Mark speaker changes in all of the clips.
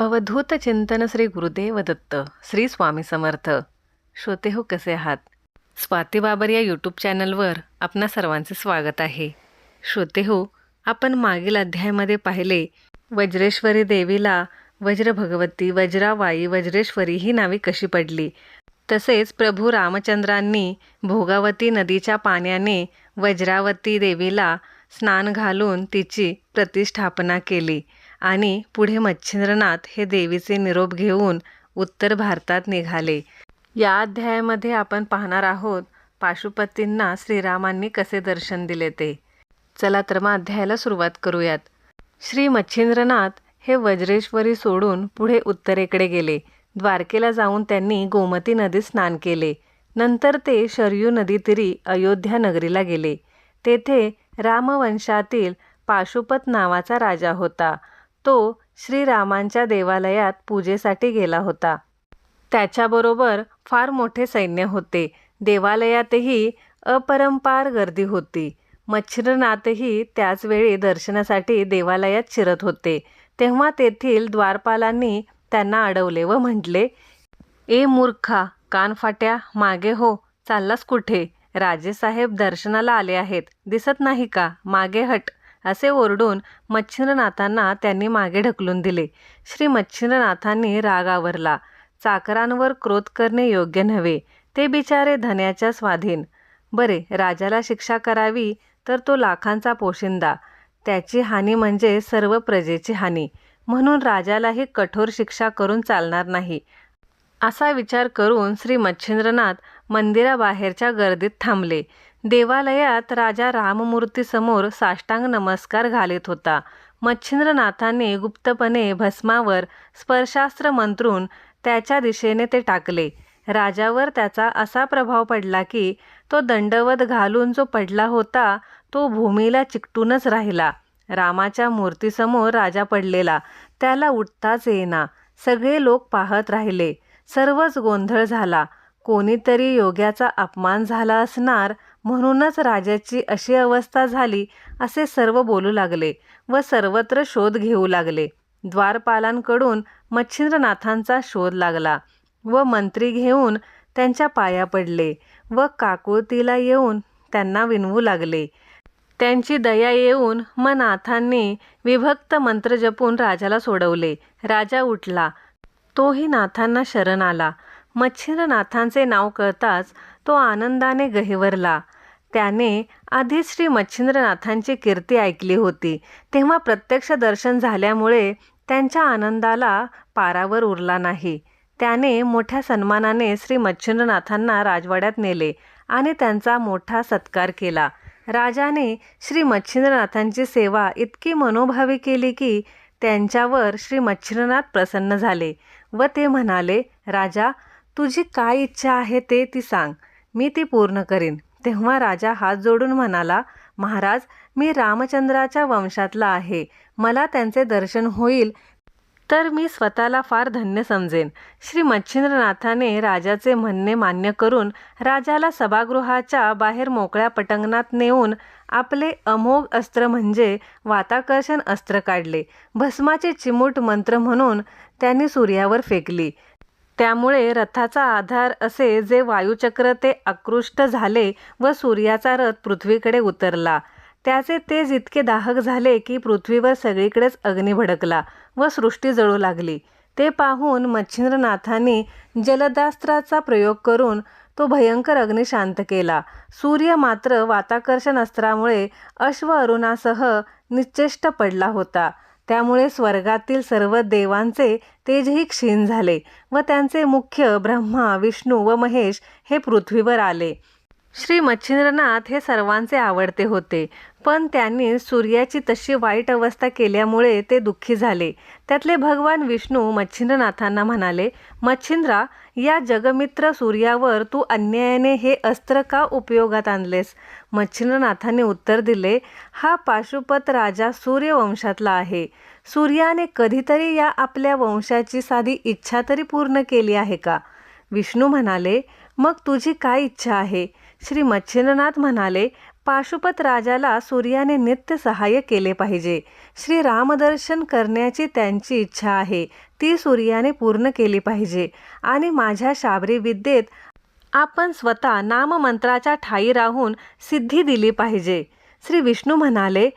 Speaker 1: अवधूत चिंतन श्री गुरुदेव दत्त श्री स्वामी समर्थ. श्रोते हो कसे आहात? स्वाती बाबर या यूट्यूब चॅनलवर आपणा सर्वांचे स्वागत आहे. श्रोते हो आपण मागील अध्यायामध्ये पाहिले वज्रेश्वरी देवीला वज्र भगवती वज्रावाई वज्रेश्वरी ही नावे कशी पडली? तसेच प्रभू रामचंद्रांनी भोगावती नदीच्या पाण्याने वज्रावती देवीला स्नान घालून तिची प्रतिष्ठापना केली. आणि पुढे मच्छिंद्रनाथ हे देवीचे निरोप घेऊन उत्तर भारतात निघाले. या अध्यायामध्ये आपण पाहणार आहोत पाशुपतींना श्रीरामांनी कसे दर्शन दिले ते. चला तर मग अध्यायाला सुरुवात करूयात. श्री मच्छिंद्रनाथ हे वज्रेश्वरी सोडून पुढे उत्तरेकडे गेले. द्वारकेला जाऊन त्यांनी गोमती नदीत स्नान केले. नंतर ते शरयू नदीतीरी अयोध्या नगरीला गेले. तेथे रामवंशातील पाशुपत नावाचा राजा होता. तो श्रीरामांच्या देवालयात पूजेसाठी गेला होता. त्याच्याबरोबर फार मोठे सैन्य होते. देवालयातही अपरंपार गर्दी होती. मच्छिरनाथही त्याचवेळी दर्शनासाठी देवालयात शिरत होते. तेव्हा तेथील द्वारपालांनी त्यांना अडवले व म्हटले ए मूर्खा कानफाट्या मागे हो चाललास कुठे? राजेसाहेब दर्शनाला आले आहेत. दिसत नाही का? मागे हट. असे ओरडून मच्छिंद्रनाथांना त्यांनी मागे ढकलून दिले. श्री मच्छिंद्रनाथांनी राग आवरला. चाकरांवर क्रोध करणे योग्य नव्हे. ते बिचारे धन्याच्या स्वाधीन. बरे राजाला शिक्षा करावी तर तो लाखांचा पोशिंदा. त्याची हानी म्हणजे सर्व प्रजेची हानी. म्हणून राजालाही कठोर शिक्षा करून चालणार नाही. असा विचार करून श्री मच्छिंद्रनाथ मंदिराबाहेरच्या गर्दीत थांबले. देवालयात राजा राममूर्तीसमोर साष्टांग नमस्कार घालीत होता. मच्छिंद्रनाथांनी गुप्तपणे भस्मावर स्पर्शास्त्र मंत्रून त्याच्या दिशेने ते टाकले. राजावर त्याचा असा प्रभाव पडला की तो दंडवत घालून जो पडला होता तो भूमीला चिकटूनच राहिला. रामाच्या मूर्तीसमोर राजा पडलेला. त्याला उठताच येईना. सगळे लोक पाहत राहिले. सर्वच गोंधळ झाला. कोणीतरी योग्याचा अपमान झाला असणार म्हणूनच राजाची अशी अवस्था झाली असे सर्व बोलू लागले व सर्वत्र शोध घेऊ लागले. द्वारपालांकडून मच्छिंद्रनाथांचा शोध लागला व मंत्री घेऊन त्यांच्या पाया पडले व काकुळतीला येऊन त्यांना विनवू लागले. त्यांची दया येऊन म नाथांनी विभक्त मंत्र जपून राजाला सोडवले. राजा उठला. तोही नाथांना शरण आला. मच्छिंद्रनाथांचे नाव कळताच तो आनंदाने गहिवरला. त्याने आधीच श्री मच्छिंद्रनाथांची कीर्ती ऐकली होती. तेव्हा प्रत्यक्ष दर्शन झाल्यामुळे त्यांच्या आनंदाला पारावर उरला नाही. त्याने मोठ्या सन्मानाने श्री मच्छिंद्रनाथांना राजवाड्यात नेले आणि त्यांचा मोठा सत्कार केला. राजाने श्री मच्छिंद्रनाथांची सेवा इतकी मनोभावी केली की त्यांच्यावर श्री मच्छिंद्रनाथ प्रसन्न झाले व ते म्हणाले राजा तुझी काय इच्छा आहे ते ती सांग. मी ती पूर्ण करीन. तेव्हा राजा हात जोडून म्हणाला महाराज मी रामचंद्राच्या वंशातला आहे. मला त्यांचे दर्शन होईल तर मी स्वतःला फार धन्य समजेन. श्री मच्छिंद्रनाथाने राजाचे म्हणणे मान्य करून राजाला सभागृहाच्या बाहेर मोकळ्या पटंगणात नेऊन आपले अमोघ अस्त्र म्हणजे वाताकर्षण अस्त्र काढले. भस्माचे चिमूट मंत्र म्हणून त्यांनी सूर्यावर फेकली. त्यामुळे रथाचा आधार असे जे वायुचक्र ते आकृष्ट झाले व सूर्याचा रथ पृथ्वीकडे उतरला. त्याचे तेज इतके दाहक झाले की पृथ्वीवर सगळीकडेच अग्नी भडकला व सृष्टी जळू लागली. ते पाहून मच्छिंद्रनाथांनी जलदास्त्राचा प्रयोग करून तो भयंकर अग्नी शांत केला. सूर्य मात्र वाताकर्षण अस्त्रामुळे अश्व अरुणासह निश्चेष्ट पडला होता. त्यामुळे स्वर्गातील सर्व देवांचे तेजही क्षीण झाले व त्यांचे मुख्य ब्रह्मा विष्णू व महेश हे पृथ्वीवर आले. श्री मच्छिंद्रनाथ हे सर्वांचे आवडते होते पण त्यांनी सूर्याची तशी वाईट अवस्था केल्यामुळे ते दुःखी झाले. त्यातले भगवान विष्णू मच्छिंद्रनाथांना म्हणाले मच्छिंद्रा या जगमित्र सूर्यावर तू अन्यायाने हे अस्त्र का उपयोगात आणलेस? मच्छिंद्रनाथांनी उत्तर दिले हा पाशुपत राजा सूर्यवंशातला आहे. सूर्याने कधीतरी या आपल्या वंशाची साधी इच्छा तरी पूर्ण केली आहे का? विष्णू म्हणाले मग तुझी काय इच्छा आहे? श्री मच्छिंद्रनाथ म्हणाले पाशुपत राजाला सूर्याने नित्य सहाय्य केले पाहिजे. श्री रामदर्शन करण्याची त्यांची इच्छा आहे. ती सूर्याने पूर्ण केली पाहिजे. आणि माझ्या शाबरी विद्येत आपण स्वतः नाममंत्राच्या ठाई राहून सिद्धी दिली पाहिजे. श्री विष्णू म्हणाले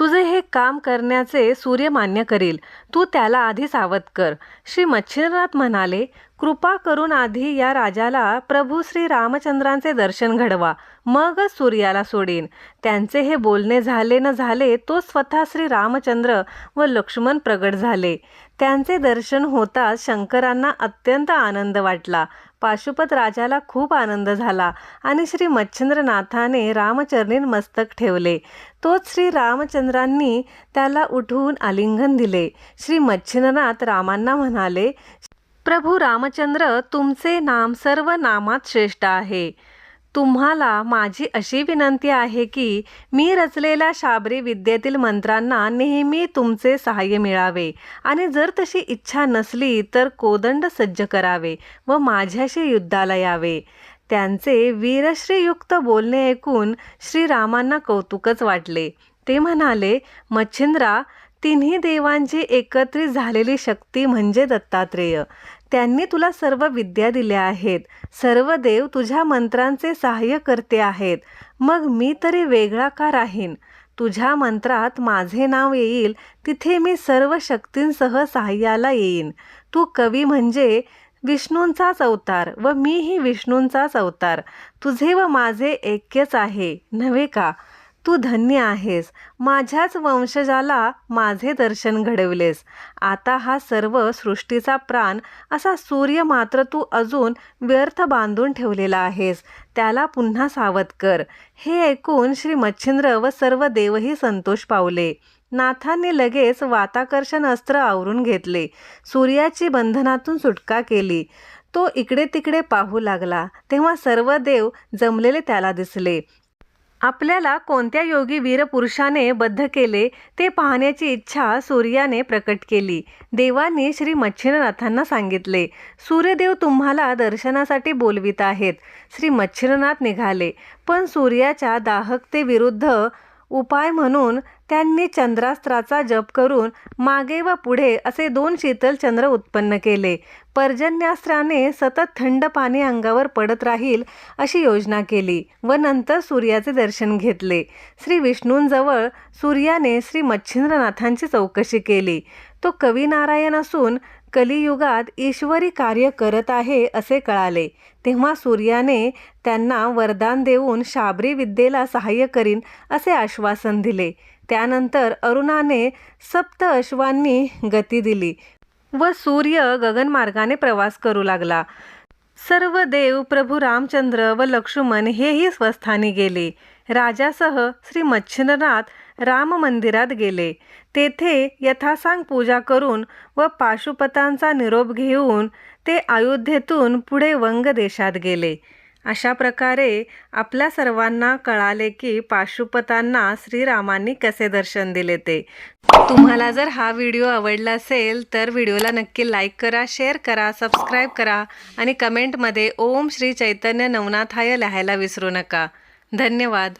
Speaker 1: तुझे हे काम करण्याचे सूर्य मान्य करील. तू त्याला आधी सावध कर. श्री मच्छिंद्रनाथ म्हणाले कृपा करून आधी या राजाला प्रभू श्री रामचंद्रांचे दर्शन घडवा. मगच सूर्याला सोडीन. त्यांचे हे बोलणे झाले न झाले तो स्वतः श्री रामचंद्र व लक्ष्मण प्रगट झाले. त्यांचे दर्शन होताच शंकरांना अत्यंत आनंद वाटला. पाशुपत राजाला खूप आनंद झाला आणि श्री मच्छिंद्रनाथाने रामचरणीन मस्तक ठेवले. तोच श्री रामचंद्रांनी त्याला उठवून आलिंगन दिले. श्री मच्छिंद्रनाथ रामांना म्हणाले प्रभू रामचंद्र तुमचे नाम सर्व नामात श्रेष्ठ आहे. तुम्हाला माझी अशी विनंती आहे की मी रचलेल्या शाबरी विद्येतील मंत्रांना नेहमी तुमचे सहाय्य मिळावे. आणि जर तशी इच्छा नसली तर कोदंड सज्ज करावे व माझ्याशी युद्धाला यावे. त्यांचे वीरश्रीयुक्त बोलणे ऐकून श्रीरामांना कौतुकच वाटले. ते म्हणाले मच्छिंद्रा तिन्ही देवांची एकत्रित झालेली शक्ती म्हणजे दत्तात्रेय. त्यांनी तुला सर्व विद्या दिल्या आहेत. सर्व देव तुझ्या मंत्रांचे सहाय्य करते आहेत. मग मी तरी वेगळा का राहीन? तुझ्या मंत्रात माझे नाव येईल तिथे मी सर्व शक्तींसह सहाय्याला येईन. तू कवी म्हणजे विष्णूंचाच अवतार व मीही विष्णूंचाच अवतार. तुझे व माझे ऐक्यच आहे नव्हे का? तू धन्य आहेस. माझ्याच वंशजाला माझे दर्शन घडवलेस. आता हा सर्व सृष्टीचा प्राण असा सूर्य मात्र तू अजून व्यर्थ बांधून ठेवलेला आहेस. त्याला पुन्हा सावध कर. हे ऐकून श्री मच्छिंद्र व सर्व देवही संतोष पावले. नाथांनी लगेच वाताकर्षण अस्त्र आवरून घेतले. सूर्याची बंधनातून सुटका केली. तो इकडे तिकडे पाहू लागला. तेव्हा सर्व देव जमलेले त्याला दिसले. आपल्याला कोणत्या योगी वीरपुरुषाने बद्ध केले ते पाहण्याची इच्छा सूर्याने प्रकट केली. देवांनी श्री मच्छिंद्रनाथांना सांगितले सूर्यदेव तुम्हाला दर्शनासाठी बोलवित आहेत. श्री मच्छिंद्रनाथ निघाले पण सूर्याच्या दाहकतेविरुद्ध उपाय म्हणून त्यांनी चंद्रास्त्राचा जप करून मागे व पुढे असे दोन शीतल चंद्र उत्पन्न केले. पर्जन्यास्त्राने सतत थंड पाणी अंगावर पडत राहील अशी योजना केली व नंतर सूर्याचे दर्शन घेतले. श्री विष्णूंजवळ सूर्याने श्री मच्छिंद्रनाथांची चौकशी केली. तो कविनारायण असून कलियुगात ईश्वरी कार्य करत आहे असे कळाले. तेव्हा सूर्याने त्यांना वरदान देऊन शाबरी विद्येला सहाय्य करीन असे आश्वासन दिले. त्यानंतर अरुणाने सप्त अश्वांनी गती दिली व सूर्य गगनमार्गाने प्रवास करू लागला. सर्व देव प्रभू रामचंद्र व लक्ष्मण हेही स्वस्थानी गेले. राजासह श्री मच्छिंद्रनाथ राम मंदिरात गेले. तेथे यथासांग पूजा करून व पाशुपतांचा निरोप घेऊन ते अयोध्येतून पुढे वंग देशात गेले. अशा प्रकारे आपल्या सर्वांना कळाले की पाशुपतांना श्रीरामांनी कसे दर्शन दिले ते. तुम्हाला जर हा व्हिडिओ आवडला असेल तर व्हिडिओला नक्की लाईक करा शेअर करा सबस्क्राईब करा आणि कमेंटमध्ये ओम श्री चैतन्य नवनाथाय लिहायला विसरू नका. धन्यवाद.